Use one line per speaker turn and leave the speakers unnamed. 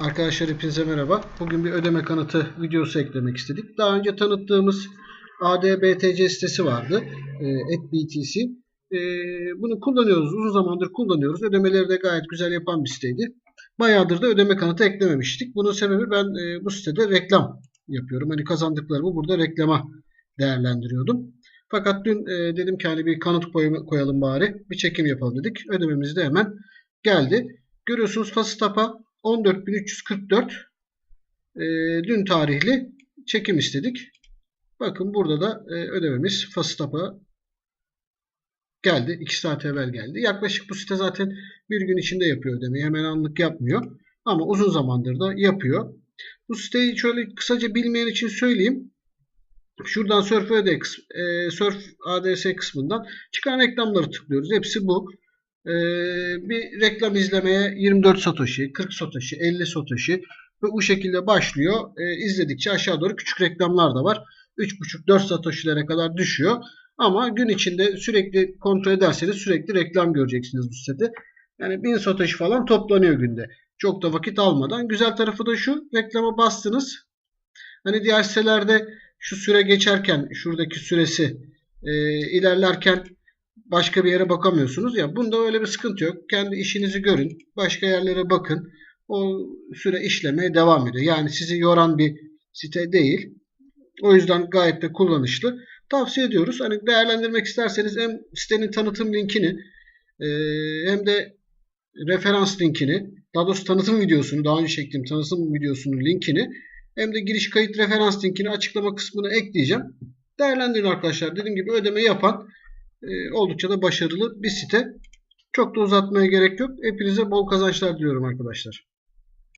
Arkadaşlar hepinize merhaba. Bugün bir ödeme kanıtı videosu eklemek istedik. Daha önce tanıttığımız ADBTC sitesi vardı. E, @btc. E, bunu kullanıyoruz. Uzun zamandır kullanıyoruz. Ödemeleri de gayet güzel yapan bir siteydi. Bayağıdır da ödeme kanıtı eklememiştik. Bunun sebebi ben e, bu sitede reklam yapıyorum. Hani kazandıklarımı burada reklama değerlendiriyordum. Fakat dün e, dedim ki hani bir kanıt koy- koyalım bari. Bir çekim yapalım dedik. Ödememiz de hemen geldi. Görüyorsunuz Fasitap'a 14.344 e, dün tarihli çekim istedik. Bakın burada da e, ödememiz Fasitap'a geldi. 2 saat evvel geldi. Yaklaşık bu site zaten bir gün içinde yapıyor ödemeyi. Hemen anlık yapmıyor. Ama uzun zamandır da yapıyor. Bu siteyi şöyle kısaca bilmeyen için söyleyeyim. Şuradan Surf, kısmı, e, Surf ADS kısmından çıkan reklamları tıklıyoruz. Hepsi bu. E, bir reklam izlemeye 24 Satoshi, 40 Satoshi, 50 Satoshi ve bu şekilde başlıyor. E, izledikçe aşağı doğru küçük reklamlar da var. 3.5-4 Satoshi'lere kadar düşüyor. Ama gün içinde sürekli kontrol ederseniz sürekli reklam göreceksiniz bu sitede. Yani 1000 Satoshi falan toplanıyor günde. Çok da vakit almadan. Güzel tarafı da şu. Reklama bastınız. Hani diğer sitelerde şu süre geçerken şuradaki süresi e, ilerlerken başka bir yere bakamıyorsunuz. Ya bunda öyle bir sıkıntı yok. Kendi işinizi görün. Başka yerlere bakın. O süre işlemeye devam ediyor. Yani sizi yoran bir site değil. O yüzden gayet de kullanışlı. Tavsiye ediyoruz. Hani değerlendirmek isterseniz hem sitenin tanıtım linkini e, hem de referans linkini, daha doğrusu tanıtım videosunu, daha önce çektiğim tanıtım videosunun linkini hem de giriş kayıt referans linkini açıklama kısmına ekleyeceğim. Değerlendirin arkadaşlar. Dediğim gibi ödeme yapan e, oldukça da başarılı bir site. Çok da uzatmaya gerek yok. Hepinize bol kazançlar diliyorum arkadaşlar.